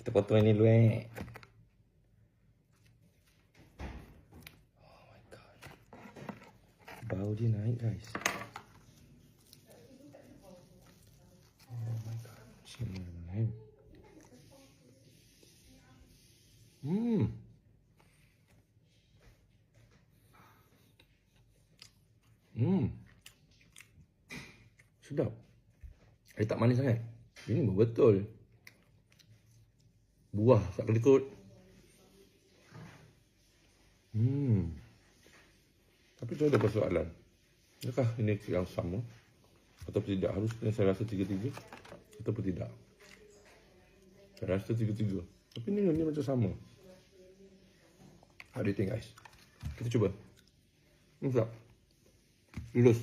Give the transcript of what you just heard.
Kita potong ini dulu eh. Oh my god. Bau dia naik guys. Oh my god. Bismillahirrahmanirrahim. Hmm. Hmm. Sedap. Dia tak manis sangat. Ini betul. Buah kat kelikut. Hmm. Tapi tu ada persoalan. Adakah ini yang sama? Atau tidak? Harusnya saya rasa tiga-tiga. Ataupun tidak? Saya rasa tiga-tiga. Tapi ni, ni macam sama. How do you think guys? Kita cuba. Hmm, sedap. Lulus.